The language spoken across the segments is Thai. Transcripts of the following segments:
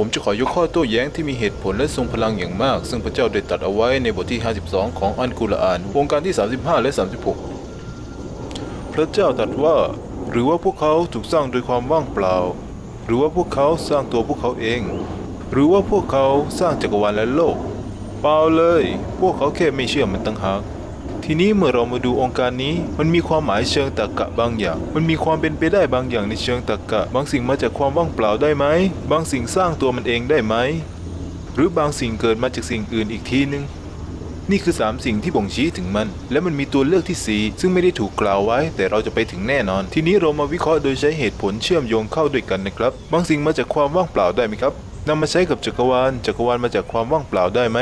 ผมจะขอยกข้อโต้แย้งที่มีเหตุผลและทรงพลังอย่างมาก ซึ่งพระเจ้าได้ตรัดเอาไว้ในบทที่ 52 ของอันกุรอาน วงการที่ 35 และ 36 พระเจ้าตรัสว่า หรือว่าพวกเขาถูกสร้างโดยความว่างเปล่า หรือว่าพวกเขาสร้างตัวพวกเขาเอง หรือว่าพวกเขาสร้างจักรวาลและโลก เปล่าเลย พวกเขาแค่ไม่เชื่อมันตั้งหาก ทีนี้เมื่อเรามาดูองค์การนี้ มันมีความหมายเชิงตรรกะบางอย่าง มันมีความเป็นไปได้บางอย่างในเชิงตรรกะ บางสิ่งมาจากความว่างเปล่าได้ไหม บางสิ่งสร้างตัวมันเองได้ไหม หรือบางสิ่งเกิดมาจากสิ่งอื่นอีกทีนึง นี่คือ 3 สิ่งที่บ่งชี้ถึงมัน และมันมีตัวเลือกที่ 4 ซึ่งไม่ได้ถูกกล่าวไว้ แต่เราจะไปถึงแน่นอน ทีนี้เรามาวิเคราะห์โดยใช้เหตุผลเชื่อมโยงเข้าด้วยกันนะครับ บางสิ่งมาจากความว่างเปล่าได้ไหมครับนำมาใช้กับจักรวาล จักรวาลมาจากความว่างเปล่าได้ไหม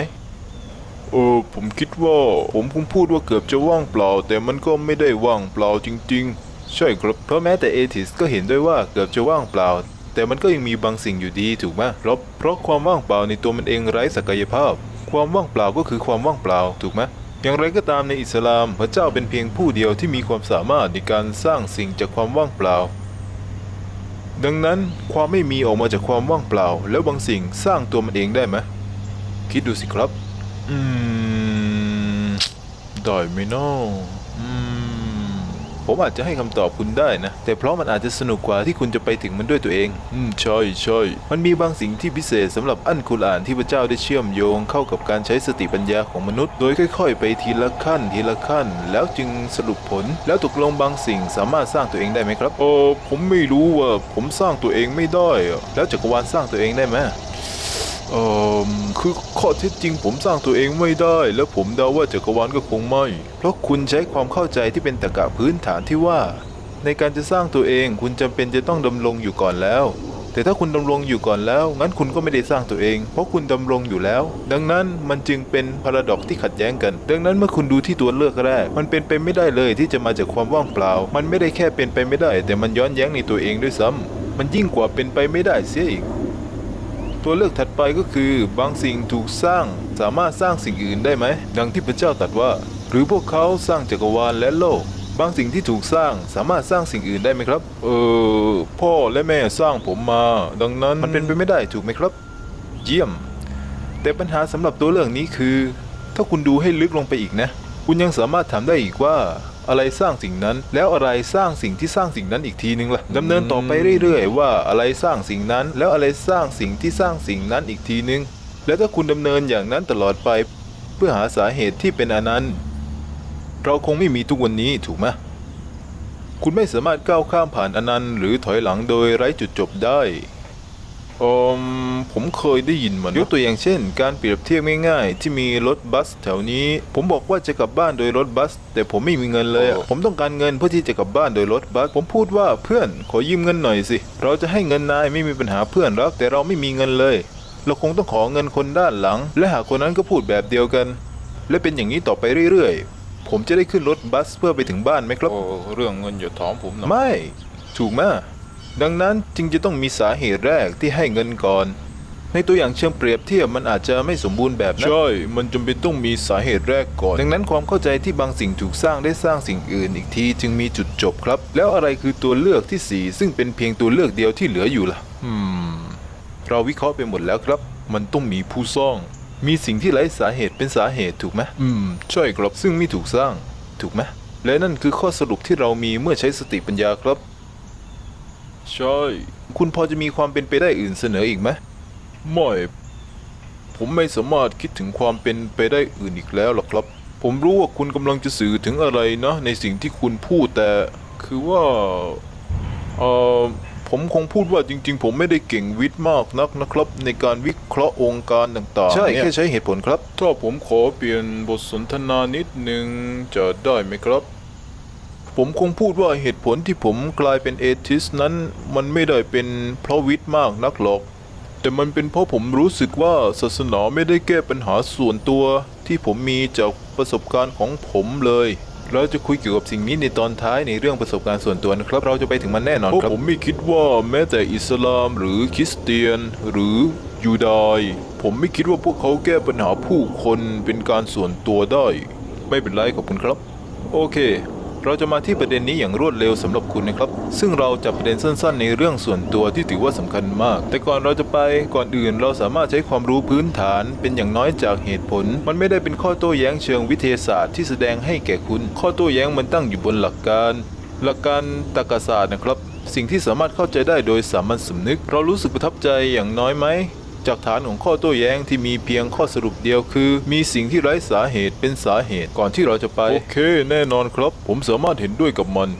เออผมคิดว่าผมคงพูดว่าเกือบจะว่างเปล่า แต่มันก็ไม่ได้ว่างเปล่าจริง ๆ ใช่ครับเพราะแม้แต่เอทิสก็เห็นด้วยว่าเกือบจะว่างเปล่า แต่มันก็ยังมีบางสิ่งอยู่ดีถูกไหมเพราะเพราะความว่างเปล่าในตัวมันเองไร้ศักยภาพ ความว่างเปล่าก็คือความว่างเปล่าถูกไหมอย่างไรก็ตามในอิสลาม พระเจ้าเป็นเพียงผู้เดียวที่มีความสามารถในการสร้างสิ่งจากความว่างเปล่า ดังนั้นความไม่มีออกมาจากความว่างเปล่า แล้วบางสิ่งสร้างตัวมันเองได้ไหมคิดดูสิครับ อืม ได้ไหมเนาะอืม ผมอาจจะให้คำตอบคุณได้นะ แต่เพราะมันอาจจะสนุกกว่าที่คุณจะไปถึงมันด้วยตัวเอง อืม ใช่ใช่มันมีบางสิ่งที่พิเศษสำหรับอันกุรอานที่พระเจ้าได้เชื่อมโยงเข้ากับการใช้สติปัญญาของมนุษย์ โดยค่อย ๆ ไปทีละขั้นทีละขั้น แล้วจึงสรุปผล แล้วตกลงบางสิ่งสามารถสร้างตัวเองได้ไหมครับ เออผมไม่รู้ว่าผมสร้างตัวเองไม่ได้อะแล้วจักรวาลสร้างตัวเองได้ไหม เอ่อคือข้อเท็จจริงผมสร้างตัวเองไม่ได้ และผมเดาว่าจักรวาลก็คงไม่ เพราะคุณใช้ความเข้าใจที่เป็นตรรกะพื้นฐานที่ว่า ในการจะสร้างตัวเองคุณจำเป็นจะต้องดำรงอยู่ก่อนแล้ว แต่ถ้าคุณดำรงอยู่ก่อนแล้ว งั้นคุณก็ไม่ได้สร้างตัวเอง เพราะคุณดำรงอยู่แล้ว ดังนั้นมันจึงเป็นพาราดอกที่ขัดแย้งกัน ดังนั้นเมื่อคุณดูที่ตัวเลือกแรก มันเป็นไปไม่ได้เลยที่จะมาจากความว่างเปล่า มันไม่ได้แค่เป็นไปไม่ได้ แต่มันย้อนแย้งในตัวเองด้วยซ้ำมันยิ่งกว่าเป็นไปไม่ได้เสียอีก ตัวเลือกถัดไปก็คือบางสิ่งถูกสร้างสามารถสร้างสิ่งอื่นได้ไหม ดังที่พระเจ้าตรัสว่า หรือพวกเขาสร้างจักรวาลและโลก บางสิ่งที่ถูกสร้างสามารถสร้างสิ่งอื่นได้ไหมครับ เออ พ่อและแม่สร้างผมมา ดังนั้นมันเป็นไปไม่ได้ถูกไหมครับ เยี่ยม แต่ปัญหาสำหรับตัวเลือกนี้คือ ถ้าคุณดูให้ลึกลงไปอีกนะ คุณยังสามารถถามได้อีกว่า อะไรสร้างสิ่งนั้น แล้วอะไรสร้างสิ่งที่สร้างสิ่งนั้นอีกทีนึงล่ะดำเนินต่อไปเรื่อยๆ ว่าอะไรสร้างสิ่งนั้น แล้วอะไรสร้างสิ่งที่สร้างสิ่งนั้นอีกทีนึง แล้วถ้าคุณดำเนินอย่างนั้นตลอดไป เพื่อหาสาเหตุที่เป็นอนันต์ เราคงไม่มีทุกวันนี้ถูกไหมคุณไม่สามารถก้าวข้ามผ่านอนันต์ หรือถอยหลังโดยไร้จุดจบได้ อืมผมเคยได้ยินมันยกตัวอย่างเช่น การเปรียบเทียบง่ายๆ ที่มีรถบัสแถวนี้ ผมบอกว่าจะกลับบ้านโดยรถบัส แต่ผมไม่มีเงินเลยอะผมต้องการเงินเพื่อที่จะกลับบ้านโดยรถบัส ผมพูดว่าเพื่อนขอยืมเงินหน่อยสิ เราจะให้เงินนายไม่มีปัญหาเพื่อนรักแต่เราไม่มีเงินเลย เราคงต้องขอเงินคนด้านหลัง และหากคนนั้นก็พูดแบบเดียวกัน และเป็นอย่างนี้ต่อไปเรื่อยๆ ผมจะได้ขึ้นรถบัสเพื่อไปถึงบ้านไหมครับ โอ้เรื่องเงินอย่าถามผมนะไม่ ถูกไหม ดังนั้นจึงจะต้องมีสาเหตุแรกที่ให้เงินก่อน ในตัวอย่างเชิงเปรียบเทียบมันอาจจะไม่สมบูรณ์แบบนั้นใช่ มันจำเป็นต้องมีสาเหตุแรกก่อน ดังนั้นความเข้าใจที่บางสิ่งถูกสร้างได้สร้างสิ่งอื่นอีกทีจึงมีจุดจบครับ แล้วอะไรคือตัวเลือกที่สี่ซึ่งเป็นเพียงตัวเลือกเดียวที่เหลืออยู่ล่ะอืมเราวิเคราะห์ไปหมดแล้วครับ มันต้องมีผู้สร้าง มีสิ่งที่ไร้สาเหตุเป็นสาเหตุถูกไหมอืมใช่ครับซึ่งไม่ถูกสร้าง ถูกไหมและนั่นคือข้อสรุปที่เรามีเมื่อใช้สติปัญญาครับ ใช่ คุณพอจะมีความเป็นไปได้อื่นเสนออีกไหมไม่ ผมไม่สามารถคิดถึงความเป็นไปได้อื่นอีกแล้วหรอกครับ ผมรู้ว่าคุณกำลังจะสื่อถึงอะไรนะ ในสิ่งที่คุณพูดแต่คือว่าเออผมคงพูดว่าจริง ๆ ผมไม่ได้เก่งวิทย์มากนักนะครับ ในการวิเคราะห์องค์การต่างๆใช่เนี่ย แค่ใช้เหตุผลครับ ถ้าผมขอเปลี่ยนบทสนทนานิดนึงจะได้ไหมครับ ผมคงพูดว่าเหตุผลที่ผมกลายเป็นเอทิสนั้น มันไม่ได้เป็นเพราะวิทย์มากนักหรอก แต่มันเป็นเพราะผมรู้สึกว่าศาสนาไม่ได้แก้ปัญหาส่วนตัว ที่ผมมีจากประสบการณ์ของผมเลย เราจะคุยเกี่ยวกับสิ่งนี้ในตอนท้ายในเรื่องประสบการณ์ส่วนตัวนะครับ เราจะไปถึงมันแน่นอนครับผมไม่คิดว่าแม้แต่อิสลามหรือคริสเตียน หรือยูดายผมไม่คิดว่าพวกเขาแก้ปัญหาผู้คนเป็นการส่วนตัวได้ ไม่เป็นไรขอบคุณครับ โอเค เราจะมาที่ประเด็นนี้อย่างรวดเร็วสำหรับคุณนะครับ ซึ่งเราจะประเด็นสั้น ๆ ในเรื่องส่วนตัวที่ถือว่าสำคัญมาก แต่ก่อนเราจะไปก่อนอื่นเราสามารถใช้ความรู้พื้นฐานเป็นอย่างน้อยจากเหตุผล มันไม่ได้เป็นข้อโต้แย้งเชิงวิทยาศาสตร์ที่แสดงให้แก่คุณ ข้อโต้แย้งมันตั้งอยู่บนหลักการ หลักการตรรกศาสตร์นะครับ สิ่งที่สามารถเข้าใจได้โดยสามัญสำนึก เรารู้สึกประทับใจอย่างน้อยไหม จากฐานของข้อโต้แย้งที่มีเพียงข้อสรุปเดียวคือ มีสิ่งที่ไร้สาเหตุเป็นสาเหตุก่อนที่เราจะไป โอเค แน่นอนครับ ผมสามารถเห็นด้วยกับมัน